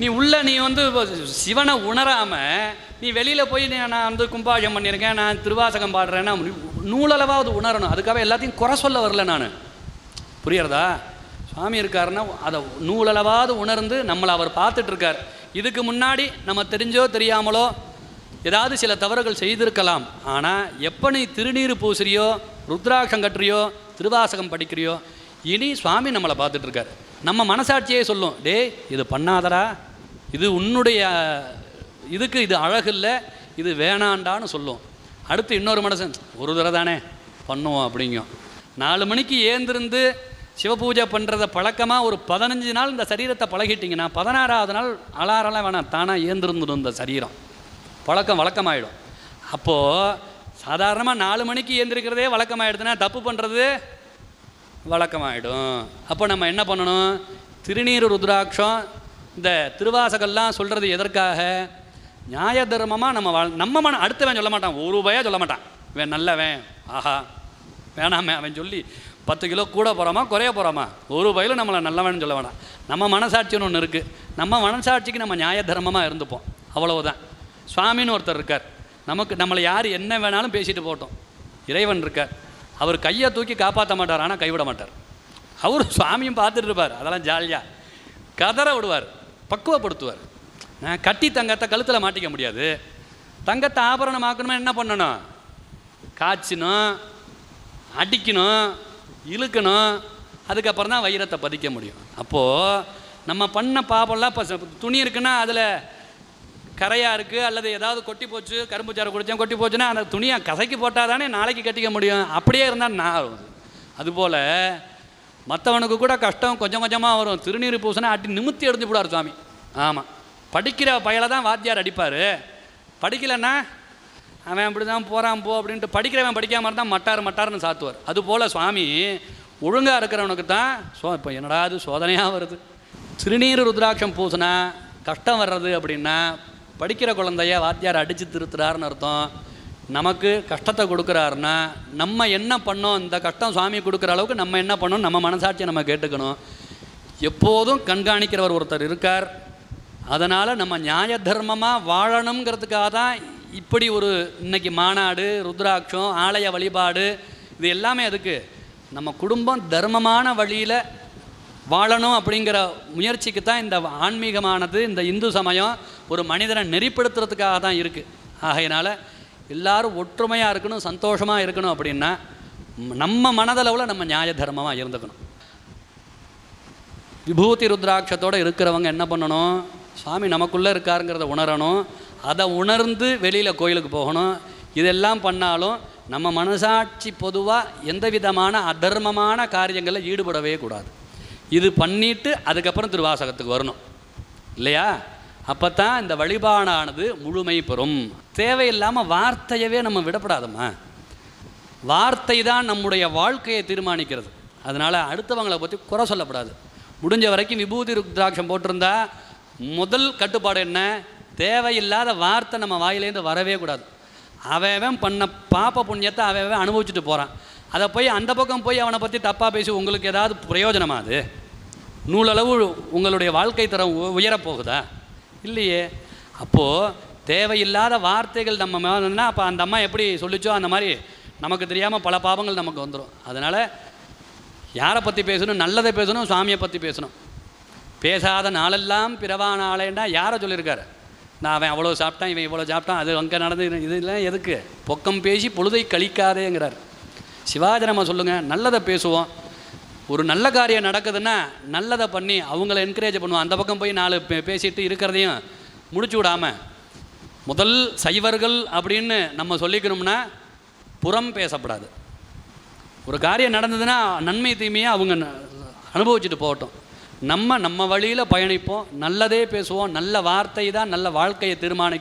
நீ உள்ள நீ வந்து சிவனை உணராம நீ வெளியில போய் நீ நான் வந்து கும்பாஜம் பண்ணியிருக்கேன் நான் திருவாசகம் பாடுறேன்னா நூலளவாவது உணரணும். அதுக்காக எல்லாத்தையும் குறை சொல்ல வரல நான். புரியறதா சுவாமி இருக்காருன்னா அதை நூலளவாவது உணர்ந்து நம்மளை அவர் பார்த்துட்டு இருக்கார் இதுக்கு முன்னாடி நம்ம தெரிஞ்சோ தெரியாமலோ ஏதாவது சில தவறுகள் செய்திருக்கலாம். ஆனால் எப்போ நீ திருநீர் பூசுறியோ ருத்ராட்சம் கட்டுறியோ திருவாசகம் படிக்கிறியோ இனி சுவாமி நம்மளை பார்த்துட்டு இருக்கார் நம்ம மனசாட்சியே சொல்லும் டேய் இது பண்ணாதடா. இது உன்னுடைய இதுக்கு இது அழகு இல்லை இது வேணாண்டான்னு சொல்லும். அடுத்து இன்னொரு மனசன் ஒரு தடவை தானே பண்ணுவோம் அப்படிங்கும். நாலு மணிக்கு ஏந்திருந்து சிவபூஜை பண்ணுறத பழக்கமாக ஒரு பதினஞ்சு நாள் இந்த சரீரத்தை பழகிட்டிங்கன்னா பதினாறாவது நாள் அலாரெல்லாம் வேணாம் தானாக ஏந்திருந்துடும் இந்த சரீரம். பழக்கம் வழக்கமாயிடும். அப்போது சாதாரணமாக நாலு மணிக்கு ஏந்திருக்கிறதே வழக்கமாயிடுதுன்னா தப்பு பண்ணுறது வழக்கமாயிடும். அப்போ நம்ம என்ன பண்ணணும்? திருநீர் ருத்ராட்சம் இந்த திருவாசகெல்லாம் சொல்கிறது எதற்காக? நியாய தர்மமாக நம்ம வாழ் நம்ம மன அடுத்தவன் சொல்ல மாட்டான் ஒரு ரூபாயாக சொல்ல மாட்டான். இவன் நல்லவன். ஆஹா. வேணாமே அவன் சொல்லி பத்து கிலோ கூட போகிறோமா குறைய போகிறோமா ஒரு ரூபாயில் நம்மளை நல்லவன் சொல்ல வேணாம் நம்ம மனசாட்சின்னு ஒன்று இருக்குது நம்ம மனசாட்சிக்கு நம்ம நியாய தர்மமாக இருந்துப்போம். அவ்வளவுதான். சுவாமின்னு ஒருத்தர் இருக்கார். நமக்கு நம்மளை யார் என்ன வேணாலும் பேசிட்டு போட்டோம் இறைவன் இருக்கார். அவர் கையை தூக்கி காப்பாற்ற மாட்டார் ஆனால் கைவிட மாட்டார். அவர் சுவாமியும் பார்த்துட்டு இருப்பார். அதெல்லாம் ஜாலியாக கதற விடுவார். பக்குவப்படுத்துவார். கட்டி தங்கத்தை கழுத்தில் மாட்டிக்க முடியாது. தங்கத்தை ஆபரணமாக்கணுமா என்ன பண்ணணும்? காய்ச்சணும் அடிக்கணும் இழுக்கணும். அதுக்கப்புறம் தான் வைரத்தை பதிக்க முடியும். அப்போது நம்ம பண்ண பாப்பம்லாம் இப்போ துணி இருக்குன்னா அதில் கரையாக இருக்குது அல்லது ஏதாவது கொட்டி போச்சு கரும்பு சாறு குடித்தேன் கொட்டி போச்சுன்னா அந்த துணியை கசக்கி போட்டால் தானே நாளைக்கு கட்டிக்க முடியும். அப்படியே இருந்தால் நான் அதுபோல் மற்றவனுக்கு கூட கஷ்டம் கொஞ்சம் கொஞ்சமாக வரும். திருநீர் பூசனை அடி நிமித்தி எடுத்து விடார் சுவாமி. ஆமாம் படிக்கிற பயலை தான் வாத்தியார் அடிப்பார். படிக்கலைன்னா அவன் அப்படி தான் போகிறான் போ அப்படின்ட்டு படிக்கிறவன் படிக்காமல் இருந்தால் மட்டார் மட்டார்னு சாத்துவார். அதுபோல் சுவாமி ஒழுங்காக இருக்கிறவனுக்கு தான் சோ இப்போ என்னடா அது சோதனையாக வருது. திருநீர் ருத்ராட்சம் பூசினா கஷ்டம் வர்றது அப்படின்னா படிக்கிற குழந்தைய வாத்தியார் அடித்து திருத்துறாருன்னு அர்த்தம். நமக்கு கஷ்டத்தை கொடுக்குறாருன்னா நம்ம என்ன பண்ணோம்? இந்த கஷ்டம் சுவாமி கொடுக்குற அளவுக்கு நம்ம என்ன பண்ணோம் நம்ம மனசாட்சியை நம்ம கேட்டுக்கணும். எப்போதும் கண்காணிக்கிறவர் ஒருத்தர் இருக்கார். அதனால் நம்ம நியாய தர்மமாக வாழணுங்கிறதுக்காக தான் இப்படி ஒரு இன்றைக்கி மாநாடு ருத்ராட்சம் ஆலய வழிபாடு இது எல்லாமே அதுக்கு. நம்ம குடும்பம் தர்மமான வழியில் வாழணும் அப்படிங்கிற முயற்சிக்கு தான் இந்த ஆன்மீகமானது இந்த இந்து சமயம் ஒரு மனிதனை நெறிப்படுத்துறதுக்காக தான் இருக்குது ஆகையினால் எல்லாரும் ஒற்றுமையாக இருக்கணும் சந்தோஷமாக இருக்கணும் அப்படின்னா நம்ம மனதளவில் நம்ம நியாய தர்மமாக இருந்துக்கணும். விபூதி ருத்ராட்சத்தோடு இருக்கிறவங்க என்ன பண்ணணும்? சுவாமி நமக்குள்ளே இருக்காருங்கிறத உணரணும். அதை உணர்ந்து வெளியில் கோயிலுக்கு போகணும். இதெல்லாம் பண்ணாலும் நம்ம மனசாட்சி பொதுவாக எந்த விதமான அதர்மமான காரியங்களில் ஈடுபடவே கூடாது. இது பண்ணிட்டு அதுக்கப்புறம் திருவாசகத்துக்கு வரணும். இல்லையா? அப்போ தான் இந்த வழிபாடானது முழுமை பெறும். தேவையில்லாமல் வார்த்தையவே நம்ம விடப்படாதம்மா. வார்த்தை தான் நம்முடைய வாழ்க்கையை தீர்மானிக்கிறது. அதனால் அடுத்தவங்களை பற்றி குறை சொல்லப்படாது. முடிஞ்ச வரைக்கும் விபூதி ருத்ராட்சம் போட்டிருந்தா முதல் கட்டுப்பாடு என்ன? தேவையில்லாத வார்த்தை நம்ம வாயிலேருந்து வரவே கூடாது. அவன் பண்ண பாப்ப புண்ணியத்தை அவன் அனுபவிச்சுட்டு போகிறான் அதை போய் அந்த பக்கம் போய் அவனை பற்றி தப்பாக பேசி உங்களுக்கு ஏதாவது பிரயோஜனமா அது? நூலளவு உங்களுடைய வாழ்க்கை தரம் உ- உயரப் போகுதா? இல்லையே. அப்போது தேவையில்லாத வார்த்தைகள் நம்ம மேலன்னா அப்போ அந்த அம்மா எப்படி சொல்லிச்சோ அந்த மாதிரி நமக்கு தெரியாமல் பல பாவங்கள் நமக்கு வந்துடும் அதனால் யாரை பற்றி பேசணும்? நல்லதை பேசணும் சுவாமியை பற்றி பேசணும். பேசாத நாளெல்லாம் பிறவா நாளேன்னா யாரை சொல்லியிருக்காரு? நான் அவன் அவ்வளோ சாப்பிட்டான் இவன் இவ்வளோ சாப்பிட்டான் அது அங்கே நடந்து இதெல்லாம் எதுக்கு? பொக்கம் பேசி பொழுதை கழிக்காதேங்கிறார். சிவாஜி நம்ம சொல்லுங்கள் நல்லதை பேசுவோம் ஒரு நல்ல காரியம் நடக்குதுன்னா நல்லதை பண்ணி அவங்கள என்கரேஜ் பண்ணுவோம். அந்த பக்கம் போய் நாலு பே பேசிட்டு இருக்கிறதையும் முடிச்சு விடாமல் முதல் சைவர்கள் அப்படின்னு நம்ம சொல்லிக்கணும்னா புறம் பேசப்படாது. ஒரு காரியம் நடந்ததுன்னா நன்மை தீமையை அவங்க அனுபவிச்சுட்டு போகட்டும். நம்ம நம்ம வழியில் பயணிப்போம். நல்லதே பேசுவோம். நல்ல வார்த்தை தான் நல்ல வாழ்க்கையை தீர்மானிக்கும்.